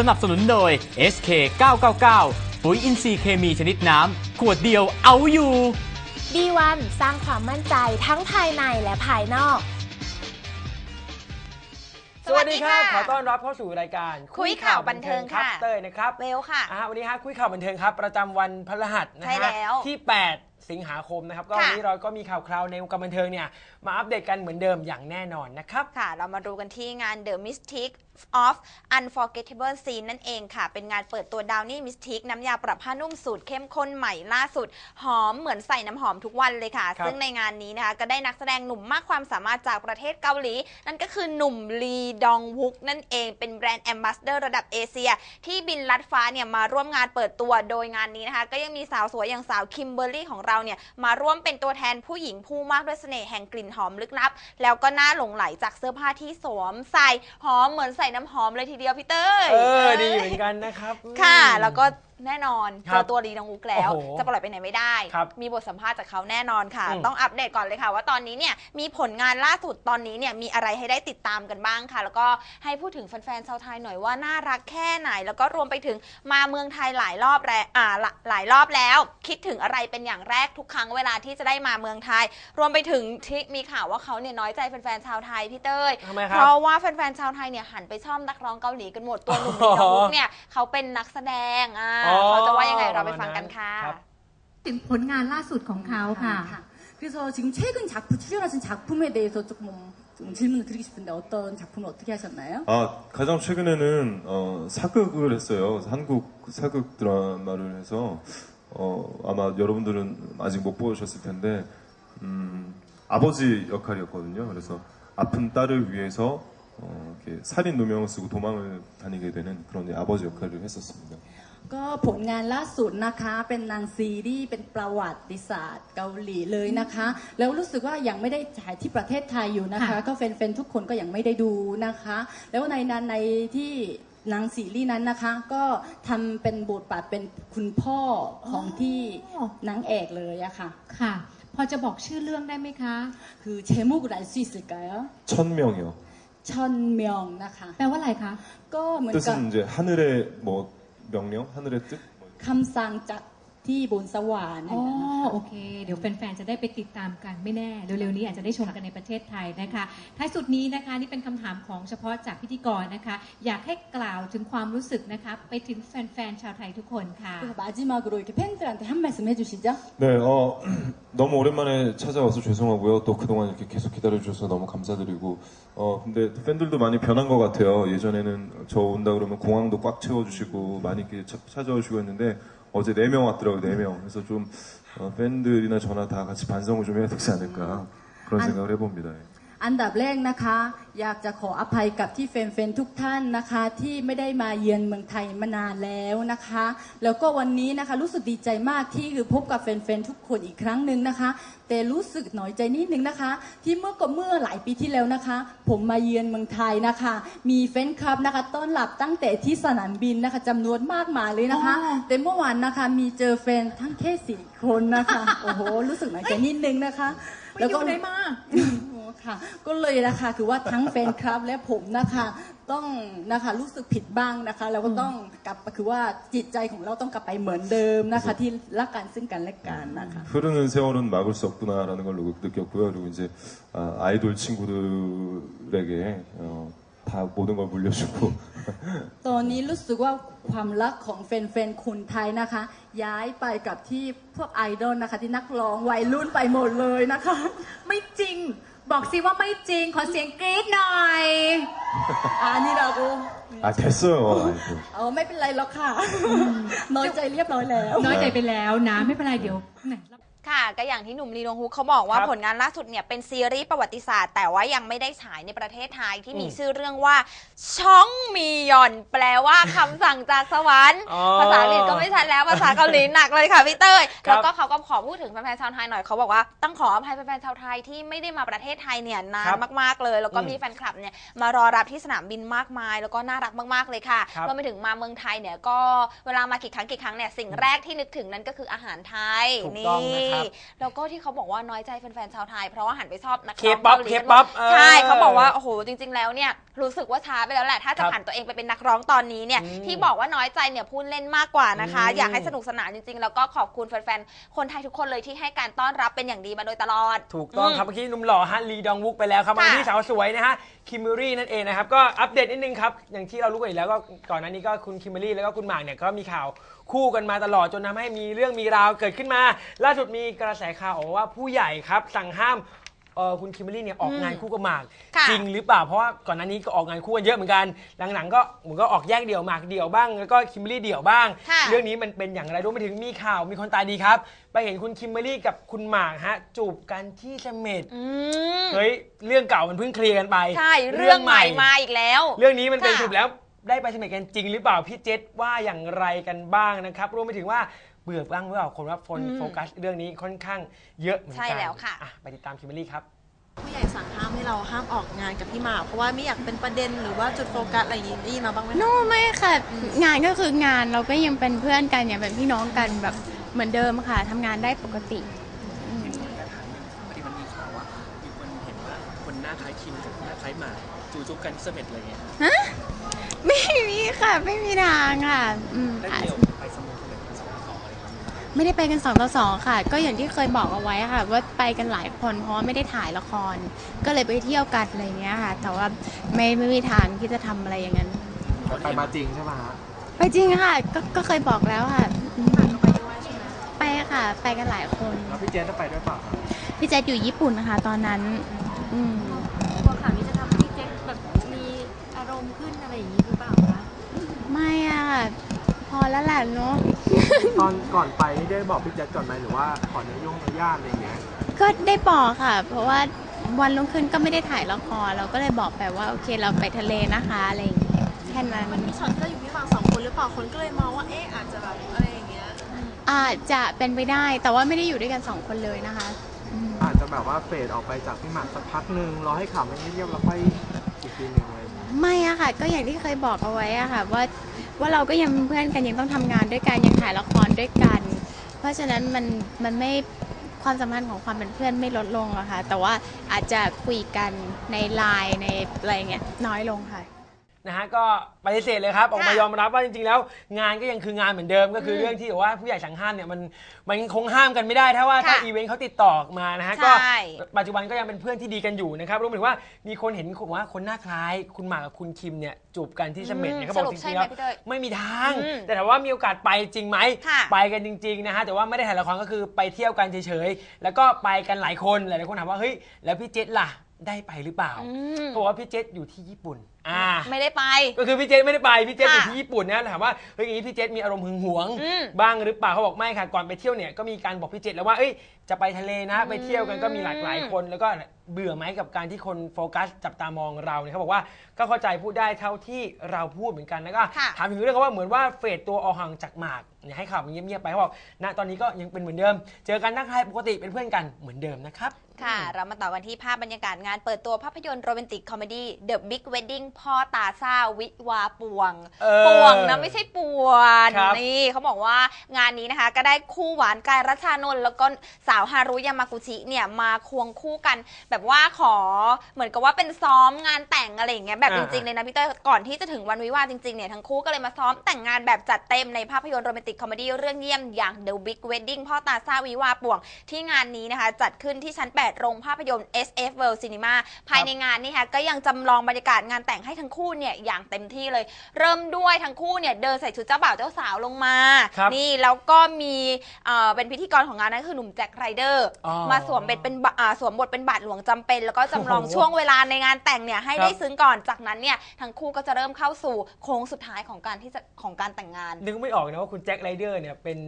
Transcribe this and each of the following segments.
สนับสนุนโดย SK 999ปุ๋ยอินทรีย์เคมีชนิดน้ำ ขวดเดียวเอาอยู่ B1 สร้างความมั่นใจทั้งภายในและภายนอก สวัสดีครับสวัสดีค่ะขอต้อนรับเข้าสู่รายการคุยข่าวบันเทิงครับค่ะเต้ยนะครับเวลค่ะ อ่าวันนี้ฮะคุยข่าวบันเทิงครับ ประจำวันพฤหัสนะใช่ฮะแล้วที่ 8 สิงหาคมนะครับ ก็ค่ะวันนี้เราก็มีข่าวคราวในวงการบันเทิงเนี่ย มาอัปเดตกันเหมือนเดิมอย่างแน่นอนนะครับ ค่ะ เรามาดูกันที่งาน The Mystic of Unforgettable Scene นั่นเองค่ะ เป็นงานเปิดตัวดาวนี่มิสทิกน้ำยาปรับผ้านุ่มสูตรเข้มข้นใหม่ล่าสุด หอมเหมือนใส่น้ำหอมทุกวันเลยค่ะครับซึ่งในงานนี้นะคะ ก็ได้นักแสดงหนุ่มมากความสามารถจากประเทศเกาหลี นั่นก็คือหนุ่มลีดองวุกนั่นเอง เป็นแบรนด์แอมบาสเดอร์ระดับเอเชีย ที่บินลัดฟ้าเนี่ยมาร่วมงานเปิดตัว โดยงานนี้นะคะ ก็ยังมีสาวสวยอย่างสาวคิมเบอร์รี่ของเราเนี่ยมาร่วมเป็นตัวแทนผู้หญิงผู้มากด้วยเสน่ห์แห่งกลิ่นหอมลึกลับ แล้วก็น่าหลงไหลจากเสื้อผ้าที่สวมใส่หอมเหมือนใส่น้ำหอมเลยทีเดียวพี่เต้ยเออดีเหมือนกันนะครับ ค่ะอืมแล้วก็ แน่นอนคเจรับอตัวลีดองวุกแล้ว โอ้โหจะปล่อยไปไหนไม่ได้ ครับมีบทสัมภาษณ์จากเขาแน่นอนค่ะ อืมต้องอัปเดตก่อนเลยค่ะ ว่าตอนนี้เนี่ยมีผลงานล่าสุดตอนนี้เนี่ยมีอะไรให้ได้ติดตามกันบ้างค่ะ แล้วก็ให้พูดถึงแฟนๆชาวไทยหน่อยว่าน่ารักแค่ไหน แล้วก็รวมไปถึงมาเมืองไทยหลายรอบแล้วอ่าหลาหลายรอบแล้ว คิดถึงอะไรเป็นอย่างแรกทุกครั้งเวลาที่จะได้มาเมืองไทย รวมไปถึงที่มีข่าวว่าเขาเนี่ยน้อยใจแฟนๆชาวไทยพี่เต้ยทำไมคเพรับราะว่าแฟนๆชาวไทยเนี่ยหันไปชอบนักร้องเกาหลีกันหมดตัวหนุ่มลีดองวุกเนี่ยเขาเป็นนักแสดงอ่า อเขาจะว่ายังไงเราไปฟังกันค่ะ ครับ ถึงผลงานล่าสุดของเขาค่ะ 그래서 지금 최근 작품 출연하신 작품에 대해서 조금 좀 질문을 드리고 싶은데 어떤 작품을 어떻게 하셨나요? 아 가장 최근에는 어, 사극을 했어요. 한국 사극 드라마를 해서 어, 아마 여러분들은 아직 못 보셨을 텐데 음, 아버지 역할이었거든요. 그래서 아픈 딸을 위해서 어, 이렇게 살인 누명을 쓰고 도망을 다니게 되는 그런 아버지 역할을 했었습니다. ก็ผลงานล่าสุดนะคะ เป็นนางซีรีส์เป็นประวัติศาสตร์เกาหลีเลยนะคะ แล้วรู้สึกว่ายังไม่ได้ฉายที่ประเทศไทยอยู่นะคะ ค่ะ ก็แฟนๆทุกคนก็ยังไม่ได้ดูนะคะ แล้วในนั้นในที่นางซีรีส์นั้นนะคะ ก็ทำเป็นบทบาทเป็นคุณพ่อของที่นางเอกเลยอะค่ะ ค่ะ พอจะบอกชื่อเรื่องได้ไหมคะ คือเชมุกไรซีสกาย 천명이요. ชอนเมียงนะคะ แปลว่าอะไรคะ ก็เหมือนกับ 뜻은 이제 하늘의 뭐 명령, 하늘의 뜻? 감상 짝 ที่บนสวรรค์ อ๋อ นะคะ โอเค เดี๋ยวแฟนๆ จะได้ไปติดตามกันไม่แน่ เร็วๆ นี้อาจจะได้ชมกันในประเทศไทยนะคะ ท้ายสุดนี้นะคะ นี่เป็นคำถามของเฉพาะจากพิธีกรนะคะ อยากให้กล่าวถึงความรู้สึกนะคะ ไปถึงแฟนๆ ชาวไทยทุกคนค่ะ 그래서 마지막으로 이렇게 팬들한테 한 말씀 해주시죠. 네, 어, 너무 오랜만에 찾아와서 죄송하고요. 또 그동안 이렇게 계속 기다려주셔서 너무 감사드리고, 어, 근데 팬들도 많이 변한 것 같아요. 예전에는 저 온다 그러면 공항도 꽉 채워주시고, 많이 이렇게 차- 찾아오시고 했는데, 어제 4명 왔더라고요, 4명. 그래서 좀, 어, 팬들이나 저나 다 같이 반성을 좀 해야 되지 않을까. 그런 안- 생각을 해봅니다. 예. อันดับแรกนะคะ อยากจะขออภัยกับที่แฟนๆทุกท่านนะคะ ที่ไม่ได้มาเยือนเมืองไทยมานานแล้วนะคะ แล้วก็วันนี้นะคะรู้สึกดีใจมากที่คือพบกับแฟนๆทุกคนอีกครั้งหนึ่งนะคะ แต่รู้สึกหน่อยใจนิดนึงนะคะ ที่เมื่อก็เมื่อหลายปีที่แล้วนะคะ ผมมาเยือนเมืองไทยนะคะ มีแฟนคลับนะคะต้อนรับตั้งแต่ที่สนามบินนะคะจำนวนมากมายเลยนะคะอ๋อแต่เมื่อวานนะคะมีเจอแฟนทั้งแค่สี่คนนะคะโอ้โหรู้สึกหน่อยใจนิดนึงนะคะไปอยู่ไหนมาโอ้ ค่ะก็เลยนะคะคือว่าทั้งแฟนคลับและผมนะคะ ต้องนะคะรู้สึกผิดบ้างนะคะ แล้วก็ต้องกลับคือว่าจิตใจของเราต้องกลับไปเหมือนเดิมนะคะ ที่รักกันซึ่งกันและกันนะคะ 흐르는 세월은 막을 수 없구나라는 걸 느꼈고요. 그리고 이제 아, 아이돌 친구들에게 어, 다 모든 걸 물려주고 ตอนนี้รู้สึกว่าความรักของแฟนๆคนไทยนะคะ ย้ายไปกับที่พวกไอดอลนะคะ ที่นักร้องวัยรุ่นไปหมดเลยนะคะ ไม่จริง บอกสิว่าไม่จริง ขอเสียงกรี๊ดหน่อย อันนี้เราก็ 아 됐어요. 아이고. เอาไม่เป็นไรหรอกค่ะ น้อยใจเรียบร้อยแล้ว น้อยใจไปแล้วนะ ไม่เป็นไรเดี๋ยวแหม ค่ะก็อย่างที่หนุ่มลีดงฮุกเขาบอกว่าครับผลงานล่าสุดเนี่ยเป็นซีรีส์ประวัติศาสตร์แต่ว่ายังไม่ได้ฉายในประเทศไทยที่มีอืมชื่อเรื่องว่า ช่องมีหย่อน แปลว่าคำสั่งจากสวรรค์ อ๋อภาษาอังกฤษก็ไม่ชัดแล้วภาษาเกาหลีหนักเลยค่ะพี่เต้ยครับแล้วก็เขาก็ขอพูดถึงแฟนๆชาวไทยหน่อยเขาบอกว่าต้องขออภัยแฟนๆชาวไทยที่ไม่ได้มาประเทศไทยเนี่ยนาครันบมากๆเลย แล้วก็อืมมีแฟนคลับเนี่ยมารอรับที่สนามบินมากมาย แล้วก็น่ารักมากๆเลยค่ะครับ รวมไปถึงมาเมืองไทยเนี่ยก็เวลามากี่ครั้งกี่ครั้งเนี่ยสิ่งแรกที่นึกถึงนั้นก็คืออาหารไทย ถูกนี่ต้องนะครับแล้วก็ที่เขาบอกว่าน้อยใจแฟนๆชาวไทย เพราะว่าหันไปชอบนักร้อง K-pop เกาหลี K-pop เออใช่เขาบอกว่าโอ้โหจริง ๆ แล้วเนี่ยรู้สึกว่าช้าไปแล้วแหละถ้าจะครับผ่านตัวเองไปเป็นนักร้องตอนนี้เนี่ยอืมที่บอกว่าน้อยใจเนี่ยพูดเล่นมากกว่านะคะ อืม อยากให้สนุกสนานจริงๆ แล้วก็ขอบคุณแฟนๆคนไทยทุกคนเลยที่ให้การต้อนรับเป็นอย่างดีมาโดยตลอด ถูกต้องครับเมื่อกี้หนุ่มหล่อฮะลีดองวุกไปแล้วครับมาค่ะที่สาวสวยนะฮะคิมเบอรี่นั่นเองนะครับก็อัปเดตนิดนึงครับอย่างที่เรารู้กันอยู่แล้วก็ก่อนหน้านี้ก็คุณคิมเบอรี่แล้วก็คุณหมากเนี่ยก็มีข่าว คู่กันมาตลอดจนทำให้มีเรื่องมีราวเกิดขึ้นมา ล่าสุดมีกระแสข่าวออกมาว่าผู้ใหญ่ครับ สั่งห้ามเอ่อคุณคิมเบอรี่เนี่ยออกงานคู่กับหมากค่ะจริงหรือเปล่าเพราะว่าก่อนหน้านี้ก็ออกงานคู่กันเยอะเหมือนกันหลังๆก็เหมือนก็ออกแยกเดี่ยวหมากเดี่ยวบ้างแล้วก็คิมเบอรี่เดี่ยวบ้าง ค่ะ เรื่องนี้มันเป็นอย่างไรรวมไปถึงมีข่าวมีคนตาดีครับ ไปเห็นคุณคิมเบอรี่กับคุณหมากฮะจูบกันที่เสม็ดอืมเฮ้ยเรื่องเก่ามันเพิ่งเคลียร์กันไป ใช่ เรื่องใหม่มาอีกแล้ว เรื่องนี้มันเป็นค่ะสรุปแล้ว ได้ไปสมัยกันจริงหรือเปล่าพี่เจษว่าอย่างไรกันบ้างนะครับรวมไปถึงว่าเบื่อบ้างหรือเปล่าคนว่าโฟนอืมโฟกัสเรื่องนี้ค่อนข้างเยอะเหมือนกันใช่แล้วค่ะ อ่ไปติดตามคิมเบอรี่ครับ ผู้ใหญ่สั่งห้ามให้เราห้ามออกงานกับพี่หมากเพราะว่าไม่อยากเป็นประเด็นหรือว่าจุดโฟกัสอะไรอย่างนี้ได้ยินมาบ้างไหมคะ โน้ไม่ค่ะ งานก็คืองานเราก็ยังเป็นเพื่อนกันอย่างเป็นพี่น้องกันแบบเหมือนเดิมค่ะทำงานได้ปกติอืมที่มันมีข่าวว่ามีคนเห็นว่าคนหน้าคล้ายคิมกับหน้าคล้ายหมากจูจุบกันที่เสม็ดอะไรเงี้ยฮะ ไม่มีค่ะ ไม่มีทางค่ะอืมได้อาจเดี่ยวไปสมุทรเลยสองต่อสองอะไรเงี้ยไม่ได้ไปกันสองต่อสองค่ะ ก็อย่างที่เคยบอกเอาไว้ค่ะ ว่าไปกันหลายคนเพราะว่าไม่ได้ถ่ายละคร ก็เลยไปเที่ยวกันอะไรอย่างเงี้ยค่ะ แต่ว่าไม่ไม่มีทางที่จะทำอะไรอย่างนั้นไปมาจริงใช่ป่ะไปจริงค่ะก็ก็เคยบอกแล้วค่ะอืมไปค่ะ ไปกันหลายคน แล้วพี่เจนจะไปด้วยเปล่าครับพี่แจ๊ดอยู่ญี่ปุ่นนะคะ ตอนนั้น อืม กลัวข่าวนี้จะทำให้พี่เจ๊แบบมีอารมณ์ขึ้นอะไรอย่างนี้หรือเปล่าคะ ไม่อะค่ะพอแล้วแหละเนาะ ตอนก่อนไปนี่ได้บอกพี่เจนก่อนไหมหรือว่าขออนุญาตอนุญาตอะไรเงี้ยก็ได้บอกค่ะ เพราะว่าวันรุ่งขึ้นก็ไม่ได้ถ่ายละครเราก็เลยบอกไปว่าโอเคเราไปทะเลนะคะอะไรอย่างเงี้ยแค่นั้นมันมีช็อตที่เราอยู่พี่หมากสองคนหรือเปล่าคนก็เลยมองว่าเอ๊ะอาจจะแบบอะไรอย่างเงี้ยอาจจะเป็นไปได้แต่ว่าไม่ได้อยู่ด้วยกันสองคนเลยนะคะอืมอาจจะแบบว่าเฟดออกไปจากพี่หมากสักพักหนึ่งรอให้ข่าวมันเงียบๆแล้วค่อยอีกทีหนึ่งอะ ไม่อะค่ะ ก็อย่างที่เคยบอกเอาไว้อะค่ะว่าว่าเราก็ยังเป็นเพื่อนกันยังต้องทำงานด้วยกันยังถ่ายละครด้วยกัน เพราะฉะนั้นมันมันไม่ความสัมพันธ์ของความเป็นเพื่อนไม่ลดลงอะค่ะ แต่ว่าอาจจะคุยกันในไลน์ในอะไรเงี้ยน้อยลงค่ะ นะฮะก็ปฏิเสธเลยครับออกมายอมรับว่าจริงๆแล้ว งานก็ยังคืองานเหมือนเดิม ก็คือเรื่องที่แบบว่าผู้ใหญ่สั่งห้ามเนี่ยมันมันคงห้ามกันไม่ได้ถ้าว่าถ้าค่ะอีเวนต์เขาติดต่อมานะฮะก็ใช่ ปัจจุบันก็ยังเป็นเพื่อนที่ดีกันอยู่นะครับรวมถึงว่ามีคนเห็นว่าคนหน้าคล้าย คุณหมากกับคุณคิมเนี่ยจูบกันที่เสม็ดเนี่ยเขาบอกสรุปจใช่ริงๆไหมแล้วพี่เต้ยไม่มีทาง อืมแต่ถามว่ามีโอกาสไปจริงไหมค่ะไปกันจริงๆนะฮะแต่ว่าไม่ได้ถ่ายละครก็คือไปเที่ยวกันเฉยๆแล้วก็ไปกันหลายคนหลายๆคนถามว่าเฮ้ยแล้วพี่เจษล่ะ ได้ไปหรือเปล่าอืมเขาบอกว่าพี่เจษอยู่ที่ญี่ปุ่นอ่าไม่ได้ไป ก็คือพี่เจษไม่ได้ไปพี่เจษอยู่ค่ะที่ญี่ปุ่นนะถามว่าเฮ้ยอย่างนี้พี่เจษมีอารมณ์หึงหวงอืมบ้างหรือเปล่าเขาบอกไม่ค่ะก่อนไปเที่ยวเนี่ยก็มีการบอกพี่เจษแล้วว่าเอ้ยจะไปทะเลนะ ไปเที่ยวกันก็มีหลากหลายคน แล้วก็เบื่อไหมกับการที่คนโฟกัสจับตามองเราเนี่ยเขาบอกว่าก็เข้าใจพูดได้เท่าที่เราพูดเหมือนกันแล้วก็ค่ะถามถึงเรื่องเขาว่าเหมือนว่าเฟดตัวออกห่างจากหมากเนี่ยให้ข่าวมันเงียบๆไปเขาบอกณตอนนี้ก็ยังเป็นเหมือนเดิม เจอกันทักทายปกติเป็นเพื่อนกันเหมือนเดิมนะครับ ค่ะ เรามาต่อกันที่ภาพบรรยากาศงานเปิดตัวภาพยนตร์โรแมนติกคอมเมดี้ The Big Wedding พ่อตาซ่าวิวาป่วง เออป่วงนะไม่ใช่ป่วนครับ นี่เขาบอกว่างานนี้นะคะ ก็ได้คู่หวานกายรัชชานนท์แล้วก็สาวฮารุยามากุชิเนี่ยมาควงคู่กัน แบบว่าขอเหมือนกับว่าเป็นซ้อมงานแต่งอะไรอย่างเงี้ยแบบจริงๆเลยนะพี่เต้ยก่อนที่จะถึงวันวิวาห์จริงๆเนี่ยทั้งคู่ก็เลยมาซ้อมแต่งงานแบบจัดเต็มในภาพยนตร์โรแมนติกคอมเมดี้เรื่องเยี่ยมอย่าง The Big Wedding พ่อตาซ่าวิวาป่วงที่งานนี้นะคะ จัดขึ้นที่ชั้น 8โรงภาพยนตร์ SF World Cinema ภายในงานนี่ค่ะก็ยังจำลองบรรยากาศงานแต่งให้ทั้งคู่เนี่ยอย่างเต็มที่เลย เริ่มด้วยทั้งคู่เนี่ยเดินใส่ชุดเจ้าบ่าวเจ้าสาวลงมา ครับนี่แล้วก็มีเอ่อเป็นพิธีกรของงานนั้นคือหนุ่มแจ็คไรเดอร์อ๋อมาสวมเป็นเป็นบะอ่าสวมบทเป็นบาทหลวงจำเป็น แล้วก็จำลองโอ้โหช่วงเวลาในงานแต่งเนี่ยให้ครับได้ซึ้งก่อนจากนั้นเนี่ยทั้งคู่ก็จะเริ่มเข้าสู่โค้งสุดท้ายของการที่จะของการแต่งงาน นึกไม่ออกนะว่าคุณแจ็คไรเดอร์เนี่ยเป็น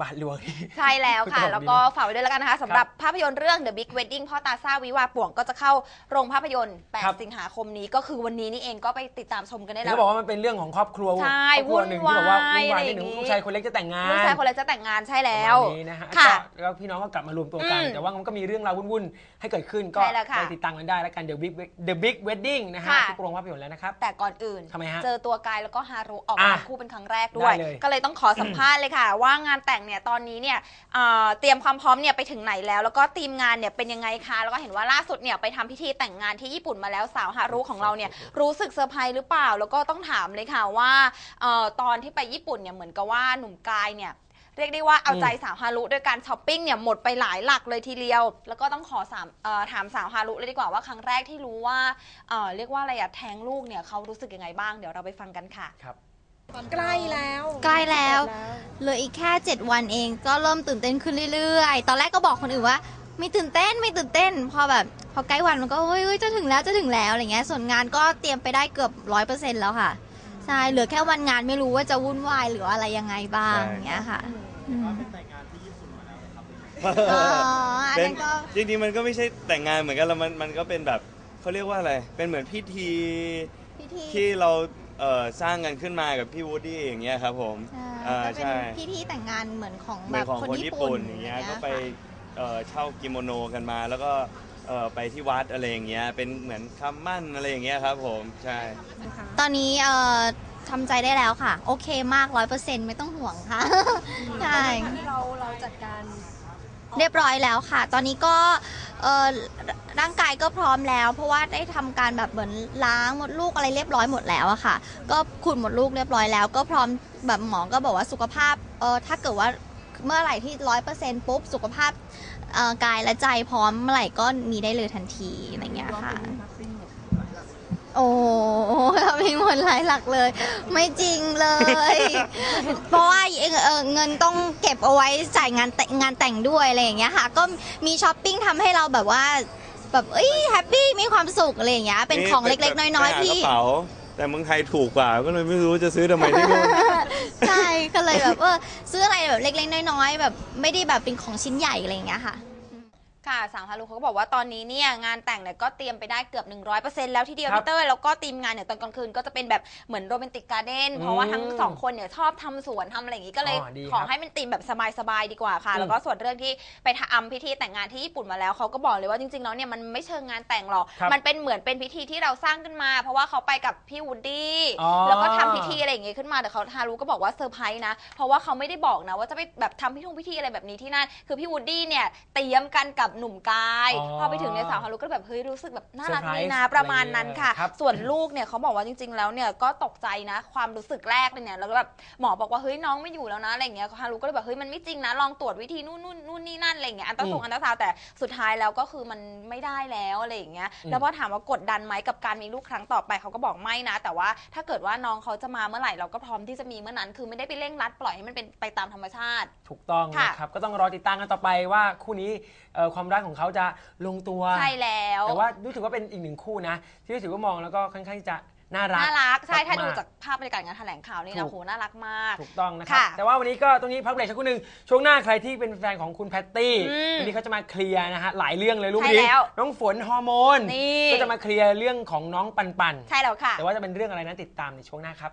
บาทหลวง ใช่แล้วค่ะคุณตอบดีนะแล้วก็ฝากไว้ด้วยแล้วกันนะคะสำหรับภาพยนตร์เรื่อง The Big Wedding พ่อตาซ่าวิวาป่วงก็จะเข้าโรงภาพยนตร์ ครับ 8 สิงหาคมนี้ก็คือวันนี้นี่เองก็ไปติดตามชมกันได้แล้เขาวบอกว่ามันเป็นเรื่องของครอบครัวใช่ครอบครัวหนึ่งที่แบบว่าวุ่นวายวุ่นวายนิดหนึ่งอะไรอย่างงี้ ลูกชายคนเล็กจะแต่งงาน ลูกชายคนเล็กจะแต่งงานใช่แล้ว ประมาณนี้นะฮะค่ะก็แล้วพี่น้องก็กลับมารวมตัวกัน อืมแต่ว่ามันก็มีเรื่องราววุ่นๆ ให้เกิดขึ้นก็ใช่แล้วค่ะไปติดตามกันได้แล้วกัน The Big The Big Wedding นะฮะค่ะ ทุกโรงภาพยนตร์แล้วนะครับ แต่ก่อนอื่น ทำไมฮะเจอตัวกายแล้วก็ฮารุออกมาอะคู่เป็นครั้งแรกด้วย ได้เลยก็เลยต้องขอสัมภาษณ์เลยค่ะ ว่างานแต่งเนี่ยตอนนี้เนี่ยเอ่อเตรียมความพร้อมเนี่ยไปถึงไหนแล้ว แล้วก็ทีมงานเนี่ยเป็นยังไงคะแล้วก็เห็นว่าล่าสุดเนี่ยไปทำพิธีแต่งงานที่ญี่ปุ่นมาแล้วสาวฮารุของเราเนี่ยรู้สึกเซอร์ไพรส์หรือเปล่า แล้วก็ต้องถามเลยค่ะว่าเอ่อตอนที่ไปญี่ปุ่นเนี่ยเหมือนกับว่าหนุ่มกายเนี่ยเรียกได้ว่าเอาใจสาวฮารุด้วยการช้อปปิ้งเนี่ยหมดไปหลายหลักเลยทีเดียว แล้วก็ต้องขอสามเอ่อถามสาวฮารุเลยดีกว่าว่าครั้งแรกที่รู้ว่าเอ่อเรียกว่าอะไรอะแท้งลูกเนี่ยเขารู้สึกยังไงบ้างเดี๋ยวเราไปฟังกันค่ะใกล้แล้วใกล้แล้ว เหลืออีกแค่ 7 วันเองก็เริ่มตื่นเต้นขึ้นเรื่อยๆ ตอนแรกก็บอกคนอื่นว่าไม่ตื่นเต้นไม่ตื่นเต้น พอแบบ พอใกล้วันมันก็เฮ้ยเฮ้ยจะถึงแล้วจะถึงแล้วอะไรเงี้ยส่วนงานก็เตรียมไปได้เกือบร้อยเปอร์เซ็นต์แล้วค่ะใช่เหลือแค่วันงานไม่รู้ว่าจะวุ่นวายหรืออะไรยังไงบ้างอย่างเงี้ยค่ะอืม อ๋ออันเป็นนั้นก็ จริงๆมันก็ไม่ใช่แต่งงานเหมือนกันแล้วมันมันก็เป็นแบบเขาเรียกว่าอะไร เป็นเหมือนพิธีพิธีที่เราเอ่อสร้างกันขึ้นมากับพี่วูดดี้อย่างเงี้ยครับผมใช่อ่าก็เป็นใช่พิธีแต่งงานเหมือนของเหมืแบอนบของคนคนญี่ญี่ปุ่ปุ่นนอย่างเงี้ยค่ะก็ไป เอ่อเช่ากิโมโนกันมา แล้วก็เอ่อไปที่วัดอะไรอย่างเงี้ยเป็นเหมือนคำมั่นอะไรอย่างเงี้ยครับผมใช่ ตอนนี้เอ่อทำใจได้แล้วค่ะ โอเคมากร้อยเปอร์เซ็นต์ไม่ต้องห่วงค่ะ ใช่ เราเราจัดการเรียบร้อยแล้วค่ะ ตอนนี้ก็เอ่อร่างกายก็พร้อมแล้ว เพราะว่าได้ทำการแบบเหมือนล้างมดลูกอะไรเรียบร้อยหมดแล้วอะค่ะ ก็ขุดมดลูกเรียบร้อยแล้ว ก็พร้อมแบบหมอก็บอกว่าสุขภาพเออถ้าเกิดว่า เมื่อไหร่ที่ร้อยเปอร์เซ็นต์ปุ๊บ สุขภาพเอ่อกายและใจพร้อมเมื่อไหร่ก็มีได้เลยทันทีอะไรอย่างเงี้ยค่ะ โอ้โหทำให้หมดหลายหลักเลย ไม่จริงเลย เพราะว่าเอ่อเอ่อเงินต้องเก็บเอาไว้จ่ายงานแต่งงานแต่งด้วยอะไรอย่างเงี้ยค่ะ ก็มีช้อปปิ้งทำให้เราแบบว่าแบบเอ้ยแฮปปี้มีความสุขอะไรอย่างเงี้ยเป็นของเล็กๆ น้อยๆไปหาที่กระเป๋าแต่เมืองไทยถูกกว่าก็เลยไม่รู้จะซื้อทำไมที่นู่นใช่ ก็เลยแบบเออซื้ออะไรแบบเล็กๆน้อยๆแบบไม่ได้แบบเป็นของชิ้นใหญ่อะไรอย่างเงี้ยค่ะ ค่ะสาวฮารุเขาก็บอกว่าตอนนี้เนี่ยงานแต่งเนี่ยก็เตรียมไปได้เกือบ 100%แล้วทีเดียวครับพี่เต้ยแล้วก็ทีมงานเนี่ยตอนกลางคืนก็จะเป็นแบบเหมือนโรแมนติกการ์เด้นเพราะว่าทั้งอืมสองคนเนี่ยชอบทำสวนทำอะไรอย่างงี้ก็เลย อ๋อดีขอครับให้มันธีมแบบสบายๆดีกว่าค่ะ อืมแล้วก็ส่วนเรื่องที่ไปทำพิธีแต่งงานที่ญี่ปุ่นมาแล้วเขาก็บอกเลยว่าจริงๆแล้วเนี่ยมันไม่เชิงงานแต่งหรอกครับมันเป็นเหมือนเป็นพิธีที่เราสร้างขึ้นมา เพราะว่าเขาไปกับพี่วูดดี้อ๋อ แล้วก็ทำพิธีอะไรอย่างงี้ขึ้นมาแต่เขาฮารุก็บอกว่าเซอร์ไพรส์นะเพราะว่าเขาไม่ได้บอกนะว่าจะไปแบบทำพิธีพิธีอะไรแบบนี้ที่นั่นคือพี่วูดดี้เนี่ยเตรียมกันกับหนุ่มกาย อ๋อพอไปถึงเนี่ยสาวฮารุก็แบบเฮ้ยรู้สึกแบบน่ารักเซอร์ไพรส์ดีนะประมาณนั้นค่ะ อะไรอย่างเงี้ยครับ ส่วนลูกเนี่ยเขาบอกว่าจริง ๆ แล้วเนี่ยก็ตกใจนะความรู้สึกแรกเลยเนี่ยแล้วก็แบบหมอบอกว่าเฮ้ยน้องไม่อยู่แล้วนะอะไรอย่างเงี้ยฮารุก็เลยแบบเฮ้ยมันไม่จริงนะลองตรวจวิธีนู่นนู่นนู่นนี่นั่นอะไรอย่างเงี้ยอันตราซาวด์อันตราซาวด์แต่สุดท้ายแล้วก็คือมันไม่ได้แล้วอะไรอย่างเงี้ยอืมแล้วพอถามว่ากดดันไหมกับการมีลูกครั้งต่อไปเขาก็บอกไม่นะ แต่ว่าถ้าเกิดว่าน้องเขาจะมาเมื่อไหร่เราก็พร้อมที่จะมีเมื่อนั้น คือไม่ได้ไปเร่งรัดปล่อยให้มันเป็นไปตามธรรมชาติ ถูกต้องค่ะนะครับ ก็ต้องรอติดตามกันต่อไปว่าคู่นี้เอ่อความรักของเขาจะลงตัว ใช่แล้ว แต่ว่ารู้สึกว่าเป็นอีกหนึ่งคู่นะ ที่รู้สึกว่ามองแล้วก็ค่อนข้างที่จะน่ารักน่ารัก ใช่ ถ้าดูมจากภาพบรรยากาศงานแถลงข่าวนี่ถูนะกโหน่ารักมาก ถูกต้องนะครับค่ะแต่ว่าวันนี้ก็ตรงนี้พักเบรกสักครู่หนึ่งช่วงหน้าใครที่เป็นแฟนของคุณแพตตี้อืมวันนี้เขาจะมาเคลียร์นะฮะหลายเรื่องเลยรู้ไหมใช่แล้วน้องฝนฮอร์โมนนี่ก็จะมาเคลียร์เรื่องของน้องปันปันใช่แล้วค่ะ แต่ว่าจะเป็นเรื่องอะไรนั้นติดตามในช่วงหน้าครับ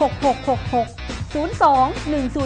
6666 0210